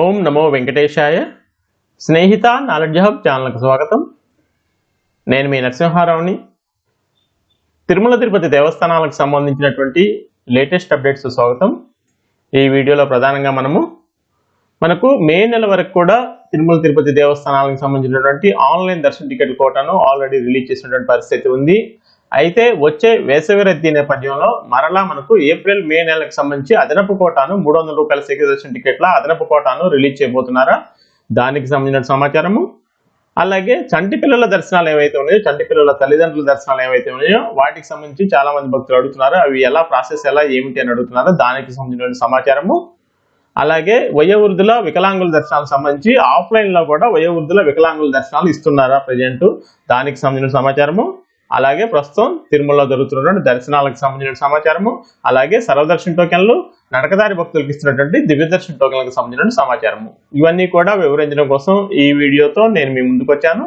ఓం నమో వెంకటేశాయ. Snehitha knowledge hub ఛానల్కు స్వాగతం. నేను మీ నరసింహారావుని. తిరుమల తిరుపతి దేవస్థానాలకు సంబంధించినటువంటి లేటెస్ట్ అప్డేట్స్ స్వాగతం. ఈ వీడియోలో ప్రధానంగా మనము మనకు మే నెల వరకు కూడా తిరుమల తిరుపతి దేవస్థానాలకు సంబంధించినటువంటి ఆన్లైన్ దర్శన టికెట్ కోటాను ఆల్రెడీ రిలీజ్ చేసినటువంటి పరిస్థితి ఉంది. అయితే వచ్చే వేసవి రద్దీ నేపథ్యంలో మరలా మనకు ఏప్రిల్ మే నెలకు సంబంధించి అదనపు కోటాను మూడు వందల రూపాయల సెక్యూర్ టికెట్ల అదనపు కోటాను రిలీజ్ చేయబోతున్నారా? దానికి సంబంధించిన సమాచారము. అలాగే చంటి పిల్లల దర్శనాలు ఏవైతే ఉన్నాయో చంటి పిల్లల తల్లిదండ్రుల దర్శనాలు ఏవైతే ఉన్నాయో వాటికి సంబంధించి చాలా మంది భక్తులు అడుగుతున్నారు. అవి ఎలా ప్రాసెస్ ఎలా ఏమిటి అని అడుగుతున్నారు. దానికి సంబంధించిన సమాచారము. అలాగే వయోవృద్ధుల వికలాంగుల దర్శనాలకు సంబంధించి ఆఫ్లైన్లో కూడా వయోవృద్ధుల వికలాంగుల దర్శనాలు ఇస్తున్నారా ప్రజెంట్? దానికి సంబంధించిన సమాచారము. అలాగే ప్రస్తుతం తిరుమలలో జరుగుతున్నటువంటి దర్శనాలకు సంబంధించిన సమాచారము అలాగే సర్వదర్శన టోకెన్లు నడకదారి భక్తులకు ఇస్తున్నటువంటి దివ్యదర్శన టోకెన్లకు సంబంధించిన సమాచారము. ఇవన్నీ కూడా వివరించడం కోసం ఈ వీడియోతో నేను మీ ముందుకు వచ్చాను.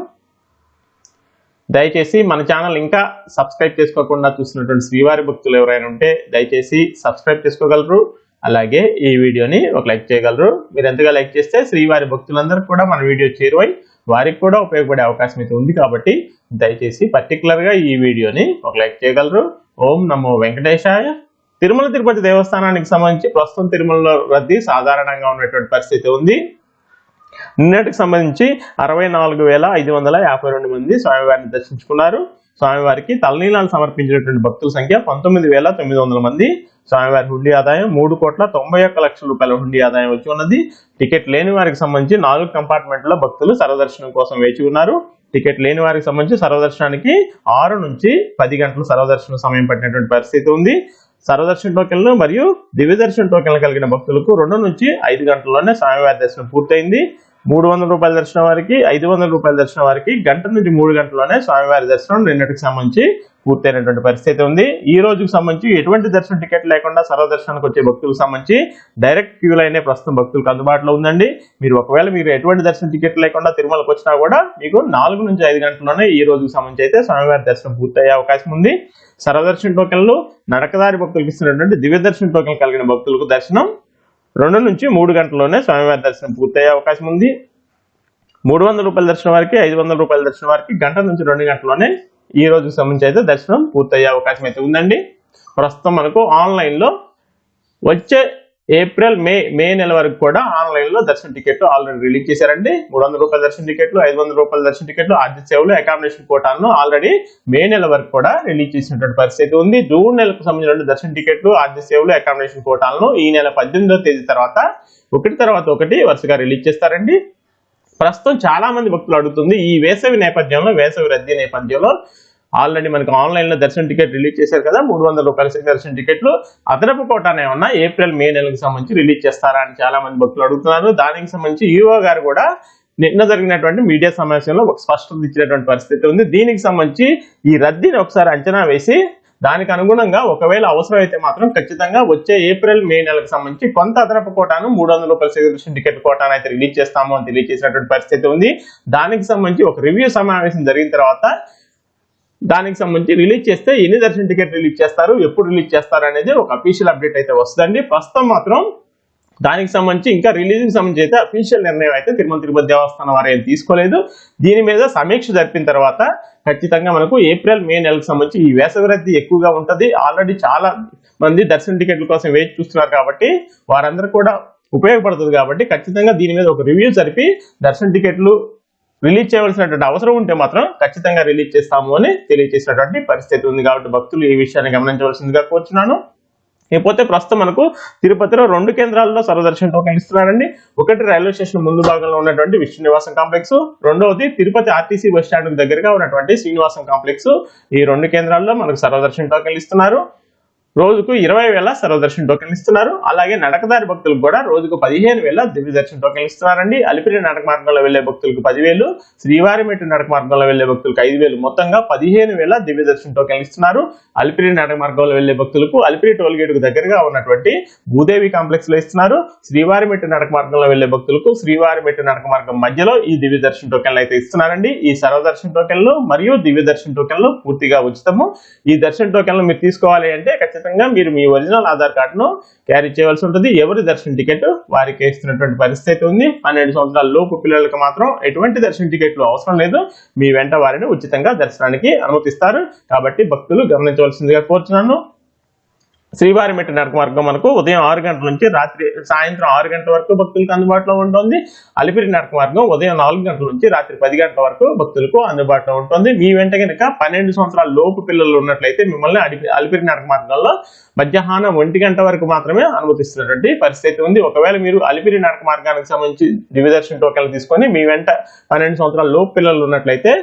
దయచేసి మన ఛానల్ ఇంకా సబ్స్క్రైబ్ చేసుకోకుండా చూసినటువంటి శ్రీవారి భక్తులు ఎవరైనా ఉంటే దయచేసి సబ్స్క్రైబ్ చేసుకోగలరు. అలాగే ఈ వీడియోని ఒక లైక్ చేయగలరు. మీరు ఎంతగా లైక్ చేస్తే శ్రీవారి భక్తులందరూ కూడా మన వీడియో చేరువై వారికి కూడా ఉపయోగపడే అవకాశం అయితే ఉంది కాబట్టి దయచేసి పర్టికులర్గా ఈ వీడియోని ఒక లైక్ చేయగలరు. ఓం నమో వెంకటేశాయ. తిరుమల తిరుపతి దేవస్థానానికి సంబంధించి ప్రస్తుతం తిరుమలలో రద్దీ సాధారణంగా ఉన్నటువంటి పరిస్థితి ఉంది. నిన్నటికి సంబంధించి అరవై నాలుగు వేల ఐదు వందల యాభై రెండు మంది స్వామివారిని దర్శించుకున్నారు. స్వామివారికి తలనీలాలు సమర్పించినటువంటి భక్తుల సంఖ్య పంతొమ్మిది వేల తొమ్మిది వందల మంది. స్వామివారి హుండీ ఆదాయం మూడు కోట్ల తొంభై ఒక్క లక్షల రూపాయల హుండీ ఆదాయం వచ్చి ఉన్నది. టికెట్ లేని వారికి సంబంధించి నాలుగు కంపార్ట్మెంట్లో భక్తులు సర్వదర్శనం కోసం వేచి ఉన్నారు. టికెట్ లేని వారికి సంబంధించి సర్వదర్శనానికి ఆరు నుంచి పది గంటల సర్వదర్శనం సమయం పట్టినటువంటి పరిస్థితి ఉంది. సర్వదర్శన టోకెన్లు మరియు దివ్యదర్శన టోకెన్లు కలిగిన భక్తులకు రెండు నుంచి ఐదు గంటల్లోనే స్వామివారి దర్శనం పూర్తయింది. మూడు వందల రూపాయల దర్శనం వారికి ఐదు వందల రూపాయల దర్శనం వారికి గంట నుంచి మూడు గంటల్లోనే స్వామివారి దర్శనం నిన్నటికి సంబంధించి పూర్తయినటువంటి పరిస్థితి ఉంది. ఈ రోజుకు సంబంధించి ఎటువంటి దర్శనం టికెట్ లేకుండా సర్వదర్శనానికి వచ్చే భక్తులకు సంబంధించి డైరెక్ట్ క్యూ లైనే ప్రస్తుతం భక్తులకు అందుబాటులో ఉందండి. మీరు ఒకవేళ మీరు ఎటువంటి దర్శనం టికెట్ లేకుండా తిరుమలకు వచ్చినా కూడా మీకు నాలుగు నుంచి ఐదు గంటల్లోనే ఈ రోజుకు సంబంధించి అయితే స్వామివారి దర్శనం పూర్తయ్యే అవకాశం ఉంది. సర్వదర్శన టోకెన్లు నడకదారి భక్తులకు ఇస్తున్నటువంటి దివ్య దర్శన టోకెన్ కలిగిన భక్తులకు దర్శనం రెండు నుంచి మూడు గంటల్లోనే స్వామివారి దర్శనం పూర్తయ్యే అవకాశం ఉంది. మూడు వందల రూపాయల దర్శనం వారికి ఐదు వందల రూపాయల దర్శనం వారికి గంట నుంచి రెండు గంటల్లోనే ఈ రోజుకి సంబంధించి అయితే దర్శనం పూర్తయ్యే అవకాశం అయితే ఉందండి. ప్రస్తుతం మనకు ఆన్లైన్లో వచ్చే ఏప్రిల్ మే మే నెల వరకు కూడా ఆన్లైన్లో దర్శన టికెట్లు ఆల్రెడీ రిలీజ్ చేశారండి. మూడు వందల రూపాయల దర్శన టికెట్లు ఐదు వందల రూపాయల దర్శన టికెట్లు ఆర్థిక సేవలు అకామిడేషన్ కోటాలను ఆల్రెడీ మే నెల వరకు కూడా రిలీజ్ చేసినటువంటి పరిస్థితి ఉంది. జూన్ నెలకు సంబంధించిన దర్శన టికెట్లు ఆర్థిక సేవలు అకామిడేషన్ కోటాలను ఈ నెల పద్దెనిమిదో తేదీ తర్వాత ఒకటి తర్వాత ఒకటి వరుసగా రిలీజ్ చేస్తారండి. ప్రస్తుతం చాలా మంది భక్తులు అడుగుతుంది ఈ వేసవి నేపథ్యంలో వేసవి రద్దీ నేపథ్యంలో ఆల్రెడీ మనకి ఆన్లైన్లో దర్శన టికెట్ రిలీజ్ చేశారు కదా మూడు వందల రూపాయల దర్శన టికెట్లు అదనపు కోటానే ఉన్న ఏప్రిల్ మే నెలకు సంబంధించి రిలీజ్ చేస్తారా అని చాలా మంది భక్తులు అడుగుతున్నారు. దానికి సంబంధించి ఈఓ గారు కూడా నిన్న జరిగినటువంటి మీడియా సమావేశంలో ఒక స్పష్టత ఇచ్చినటువంటి పరిస్థితి ఉంది. దీనికి సంబంధించి ఈ రద్దీని ఒకసారి అంచనా వేసి దానికి అనుగుణంగా ఒకవేళ అవసరమైతే మాత్రం ఖచ్చితంగా వచ్చే ఏప్రిల్ మే నెలకు సంబంధించి కొంత అదనపు కోటాను మూడు వందల రూపాయల సెక్యూరిటీ టికెట్ కోటాను అయితే రిలీజ్ చేస్తాము అని తెలియజేసినటువంటి పరిస్థితి ఉంది. దానికి సంబంధించి ఒక రివ్యూ సమావేశం జరిగిన తర్వాత దానికి సంబంధించి రిలీజ్ చేస్తే ఎన్ని దర్శన టికెట్ రిలీజ్ చేస్తారు ఎప్పుడు రిలీజ్ చేస్తారు అనేది ఒక అఫీషియల్ అప్డేట్ అయితే వస్తుందండి. ప్రస్తుతం మాత్రం దానికి సంబంధించి ఇంకా రిలీజింగ్ సంబంధించి అయితే అఫీషియల్ నిర్ణయం అయితే తిరుమల తిరుపతి దేవస్థానం వారు ఏం తీసుకోలేదు. దీని మీద సమీక్ష జరిపిన తర్వాత ఖచ్చితంగా మనకు ఏప్రిల్ మే నెలకు సంబంధించి ఈ వేసవి రద్దీ ఎక్కువగా ఉంటుంది. ఆల్రెడీ చాలా మంది దర్శన టికెట్ల కోసం వేచి చూస్తున్నారు కాబట్టి వారందరూ కూడా ఉపయోగపడుతుంది కాబట్టి ఖచ్చితంగా దీని మీద ఒక రివ్యూ జరిపి దర్శన టికెట్లు రిలీజ్ చేయవలసినటువంటి అవసరం ఉంటే మాత్రం ఖచ్చితంగా రిలీజ్ చేస్తాము అని తెలియజేసినటువంటి పరిస్థితి ఉంది కాబట్టి భక్తులు ఈ విషయాన్ని గమనించవలసిందిగా కోరుచున్నాను. ఇకపోతే ప్రస్తుతం మనకు తిరుపతిలో రెండు కేంద్రాల్లో సర్వదర్శన టోకెన్ ఇస్తున్నారండి. ఒకటి రైల్వే స్టేషన్ ముందు భాగంలో ఉన్నటువంటి విష్ణు నివాసం కాంప్లెక్స్ రెండవది తిరుపతి ఆర్టీసీ బస్ స్టాండ్ దగ్గరగా ఉన్నటువంటి శ్రీనివాసం కాంప్లెక్స్. ఈ రెండు కేంద్రాల్లో మనకు సర్వదర్శన టోకెన్లు ఇస్తున్నారు. రోజుకు ఇరవై వేల సర్వదర్శన టోకెన్లు ఇస్తున్నారు. అలాగే నడకదారి భక్తులకు కూడా రోజుకు పదిహేను వేల దివ్య దర్శన టోకెన్లు ఇస్తున్నారండి. అలిపిరి నడక మార్గంలో వెళ్ళే భక్తులకు పదివేలు శ్రీవారి మెట్టు నడక మార్గంలో వెళ్ళే భక్తులకు ఐదు వేలు మొత్తంగా పదిహేను వేల దివ్య దర్శన టోకెన్లు ఇస్తున్నారు. అలిపిరి నడక మార్గంలో వెళ్ళే భక్తులకు అలిపిరి టోల్ గేట్కు దగ్గరగా ఉన్నటువంటి భూదేవి కాంప్లెక్స్లో ఇస్తున్నారు. శ్రీవారి మెట్టు నడక మార్గంలో వెళ్ళే భక్తులకు శ్రీవారి మెట్టు నడక మార్గం మధ్యలో ఈ దివ్య దర్శన టోకెన్లు అయితే ఇస్తున్నారండి. ఈ సర్వదర్శన టోకెన్లు మరియు దివ్య దర్శన టోకెన్లు పూర్తిగా ఉచితము. ఈ దర్శన టోకెన్లు మీరు తీసుకోవాలి అంటే ఖచ్చితంగా ఖచ్చితంగా మీరు మీ ఒరిజినల్ ఆధార్ కార్డును క్యారీ చేయవలసి ఉంటుంది. ఎవరి దర్శన టికెట్ వారికి ఇస్తున్నటువంటి పరిస్థితి ఉంది. పన్నెండు సంవత్సరాల లోపు పిల్లలకు మాత్రం ఎటువంటి దర్శన టికెట్లు అవసరం లేదు. మీ వెంట వారిని ఉచితంగా దర్శనానికి అనుమతిస్తారు. కాబట్టి భక్తులు గమనించవలసిందిగా కోరుచున్నాను. శ్రీవారి మెట్టి నడక మార్గం మనకు ఉదయం ఆరు గంటల నుంచి రాత్రి సాయంత్రం ఆరు గంటల వరకు భక్తులకు అందుబాటులో ఉంటుంది. అలిపిరి నడక మార్గం ఉదయం నాలుగు గంటల నుంచి రాత్రి పది గంటల వరకు భక్తులకు అందుబాటులో ఉంటుంది. మీ వెంట కనుక పన్నెండు సంవత్సరాల లోపు పిల్లలు ఉన్నట్లయితే మిమ్మల్ని అలిపి అలిపిరి నడక మార్గంలో మధ్యాహ్నం ఒంటి గంట వరకు మాత్రమే అనుమతిస్తున్నటువంటి పరిస్థితి ఉంది. ఒకవేళ మీరు అలిపిరి నడక మార్గానికి సంబంధించి దివ్యదర్శన టోకెన్లు తీసుకొని మీ వెంట పన్నెండు సంవత్సరాల లోపు పిల్లలు ఉన్నట్లయితే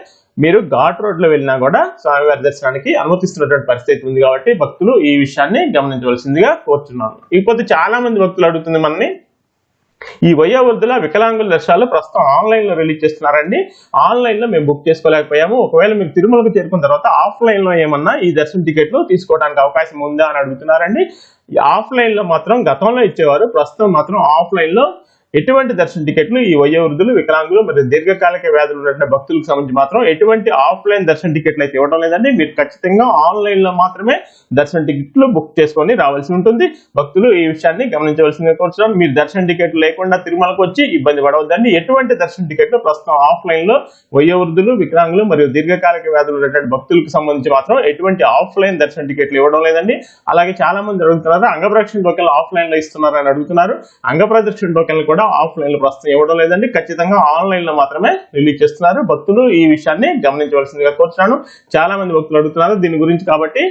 మీరు ఘాట్ రోడ్లో వెళ్ళినా కూడా స్వామివారి దర్శనానికి అనుమతిస్తున్నటువంటి పరిస్థితి ఉంది కాబట్టి భక్తులు ఈ విషయాన్ని గమనించవలసిందిగా కోరుతున్నాను ఇకపోతే చాలా మంది భక్తులు అడుగుతుంది మనని ఈ వయోవృద్ధుల వికలాంగుల దర్శనాలు ప్రస్తుతం ఆన్లైన్లో రిలీజ్ చేస్తున్నారండి. ఆన్లైన్లో మేము బుక్ చేసుకోలేకపోయాము. ఒకవేళ మీరు తిరుమలకు చేరుకున్న తర్వాత ఆఫ్లైన్లో ఏమన్నా ఈ దర్శన టికెట్లు తీసుకోవడానికి అవకాశం ఉందా అని అడుగుతున్నారండి. ఆఫ్లైన్లో మాత్రం గతంలో ఇచ్చేవారు ప్రస్తుతం మాత్రం ఆఫ్లైన్లో ఎటువంటి దర్శన టికెట్లు ఈ వయోవృద్ధులు వికలాంగులు మరియు దీర్ఘకాలిక వ్యాధులు ఉన్నటువంటి భక్తులకు సంబంధించి మాత్రం ఎటువంటి ఆఫ్లైన్ దర్శన టికెట్లు అయితే ఇవ్వడం లేదండి. మీరు ఖచ్చితంగా ఆన్లైన్లో మాత్రమే దర్శన టికెట్లు బుక్ చేసుకొని రావాల్సి ఉంటుంది. భక్తులు ఈ విషయాన్ని గమనించవలసిందిగా కోరుతున్నాను మీరు దర్శన టికెట్లు లేకుండా తిరుమలకు వచ్చి ఇబ్బంది పడవద్దండి. ఎటువంటి దర్శన టికెట్లు ప్రస్తుతం ఆఫ్లైన్లో వయోవృద్ధులు వికలాంగులు మరియు దీర్ఘకాలిక వ్యాధులు ఉన్నటువంటి భక్తులకు సంబంధించి మాత్రం ఎటువంటి ఆఫ్లైన్ దర్శన టికెట్లు ఇవ్వడం లేదండి. అలాగే చాలా మంది అడుగుతున్నారు అంగప్రదక్షిణ టోకెన్లు ఆఫ్లైన్లో ఇస్తున్నారు అని అడుగుతున్నారు. అంగప్రదక్షిణ టోకెన్లు కూడా ఆఫ్లైన్లో ప్రస్తుతం ఇవ్వడం లేదండి. ఖచ్చితంగా ఆన్లైన్లో మాత్రమే రిలీజ్ చేస్తున్నారు. భక్తులు ఈ విషయాన్ని గమనించవలసిందిగా కోరుతున్నాను చాలా మంది భక్తులు అడుగుతున్నారు దీని గురించి కాబట్టి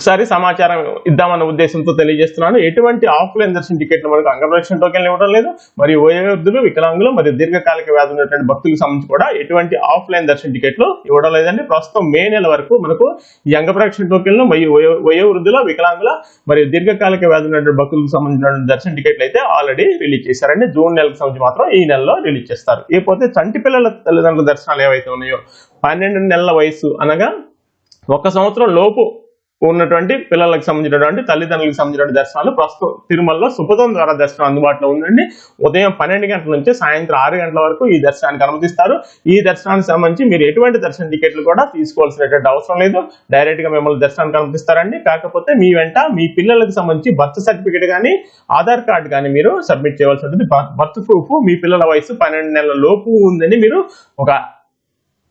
ఒకసారి సమాచారం ఇద్దామన్న ఉద్దేశంతో తెలియజేస్తున్నాను. ఎటువంటి ఆఫ్లైన్ దర్శన టికెట్లు మనకు అంగప్రదక్షిణ టోకెన్లు ఇవ్వడం లేదు. మరియు వయోవృద్ధులు వికలాంగులు మరియు దీర్ఘకాలిక వ్యాధి ఉన్నటువంటి భక్తులకు సంబంధించి కూడా ఎటువంటి ఆఫ్లైన్ దర్శన టికెట్లు ఇవ్వడం లేదండి. ప్రస్తుతం మే నెల వరకు మనకు ఈ అంగప్రక్షణ టోకెన్లు మరియు వయోవృద్ధుల వికలాంగుల మరియు దీర్ఘకాలిక వ్యాధి ఉన్నటువంటి భక్తులకు సంబంధించిన దర్శన టికెట్లు అయితే ఆల్రెడీ రిలీజ్ చేశారండి. జూన్ నెలకు సంబంధించి మాత్రం ఈ నెలలో రిలీజ్ చేస్తారు. ఇకపోతే చంటి పిల్లల తల్లిదండ్రుల దర్శనాలు ఏవైతే ఉన్నాయో పన్నెండు నెలల వయసు అనగా ఒక సంవత్సరం లోపు ఉన్నటువంటి పిల్లలకు సంబంధించినటువంటి తల్లిదండ్రులకు సంబంధించిన దర్శనాలు ప్రస్తుతం తిరుమలలో సుపథం ద్వారా దర్శనం అందుబాటులో ఉందండి. ఉదయం పన్నెండు గంటల నుంచి సాయంత్రం ఆరు గంటల వరకు ఈ దర్శనానికి అనుమతిస్తారు. ఈ దర్శనానికి సంబంధించి మీరు ఎటువంటి దర్శన టికెట్లు కూడా తీసుకోవాల్సినటువంటి అవసరం లేదు. డైరెక్ట్గా మిమ్మల్ని దర్శనానికి అనుమతిస్తారండి. కాకపోతే మీ వెంట మీ పిల్లలకు సంబంధించి బర్త్ సర్టిఫికేట్ కానీ ఆధార్ కార్డు కానీ మీరు సబ్మిట్ చేయవలసి ఉంటుంది బర్త్ ప్రూఫ్ మీ పిల్లల వయసు పన్నెండు నెలల లోపు ఉందని మీరు ఒక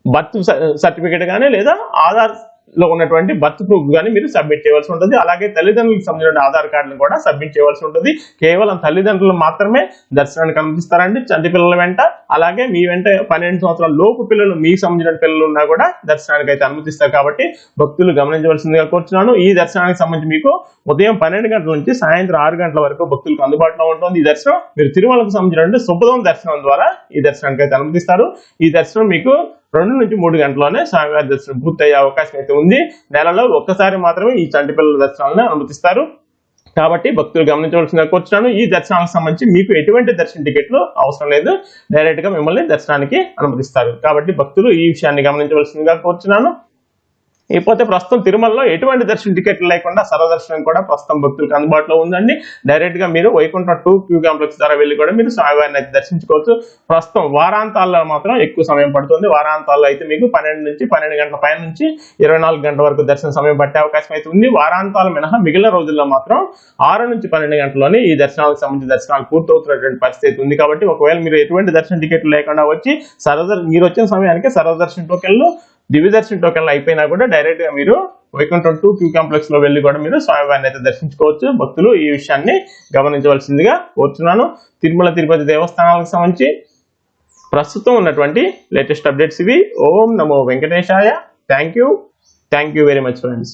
బర్త్ సర్టిఫికేట్ కానీ లేదా ఆధార్ లో ఉన్నటువంటి బర్త్ ప్రూఫ్ కానీ మీరు సబ్మిట్ చేయవలసి ఉంటుంది. అలాగే తల్లిదండ్రులకు సంబంధించిన ఆధార్ కార్డును కూడా సబ్మిట్ చేయవలసి ఉంటుంది. కేవలం తల్లిదండ్రులు మాత్రమే దర్శనానికి అనుమతిస్తారండి. చంటి పిల్లల వెంట. అలాగే మీ వెంట పన్నెండు సంవత్సరాల లోపు పిల్లలు మీకు సంబంధించిన పిల్లలు ఉన్నా కూడా దర్శనానికి అయితే అనుమతిస్తారు. కాబట్టి భక్తులు గమనించవలసిందిగా కోరుతున్నాను ఈ దర్శనానికి సంబంధించి మీకు ఉదయం పన్నెండు గంటల నుంచి సాయంత్రం ఆరు గంటల వరకు భక్తులకు అందుబాటులో ఉంటుంది. ఈ దర్శనం మీరు తిరుమలకు సంబంధించిన శుభదం దర్శనం ద్వారా ఈ దర్శనానికి అయితే అనుమతిస్తారు. ఈ దర్శనం మీకు రెండు నుంచి మూడు గంటల్లోనే స్వామివారి దర్శనం పూర్తయ్యే అవకాశం అయితే ఉంది. నెలలో ఒక్కసారి మాత్రమే ఈ చంటి పిల్లల దర్శనాలను అనుమతిస్తారు. కాబట్టి భక్తులు గమనించవలసిన కూర్చున్నాను ఈ దర్శనానికి సంబంధించి మీకు ఎటువంటి దర్శన టికెట్లు అవసరం లేదు. డైరెక్ట్గా మిమ్మల్ని దర్శనానికి అనుమతిస్తారు. కాబట్టి భక్తులు ఈ విషయాన్ని గమనించవలసిందిగా కూర్చున్నాను. ఇకపోతే ప్రస్తుతం తిరుమలలో ఎటువంటి దర్శనం టికెట్లు లేకుండా సర్వదర్శనం కూడా ప్రస్తుతం భక్తులకు అందుబాటులో ఉందండి. డైరెక్ట్గా మీరు వైకుంఠం టూ క్యూ కాంప్లెక్స్ ద్వారా వెళ్ళి కూడా మీరు స్వామివారిని అయితే దర్శించుకోవచ్చు. ప్రస్తుతం వారాంతాల్లో మాత్రం ఎక్కువ సమయం పడుతుంది. వారాంతాల్లో అయితే మీకు పన్నెండు నుంచి పన్నెండు గంటల పైన నుంచి ఇరవై నాలుగు గంటల వరకు దర్శన సమయం పట్టే అవకాశం అయితే ఉంది. వారాంతాలు మినహా మిగిలిన రోజుల్లో మాత్రం ఆరు నుంచి పన్నెండు గంటల్లోనే ఈ దర్శనాలకు సంబంధించిన దర్శనాలు పూర్తవుతున్నటువంటి పరిస్థితి ఉంది. కాబట్టి ఒకవేళ మీరు ఎటువంటి దర్శన టికెట్లు లేకుండా వచ్చి సర్వదర్ మీరు వచ్చిన సమయానికి సర్వదర్శన టోకెన్లు దివ్యదర్శన టోకెన్లు అయిపోయినా కూడా డైరెక్ట్గా మీరు వైకుంఠం టూ క్యూ కాంప్లెక్స్లో వెళ్ళి కూడా మీరు స్వామివారిని అయితే దర్శించుకోవచ్చు. భక్తులు ఈ విషయాన్ని గమనించవలసిందిగా కోరుతున్నాను తిరుమల తిరుపతి దేవస్థానాలకు సంబంధించి ప్రస్తుతం ఉన్నటువంటి లేటెస్ట్ అప్డేట్స్ ఇవి. ఓం నమో వెంకటేశాయ. Thank you thank you very much friends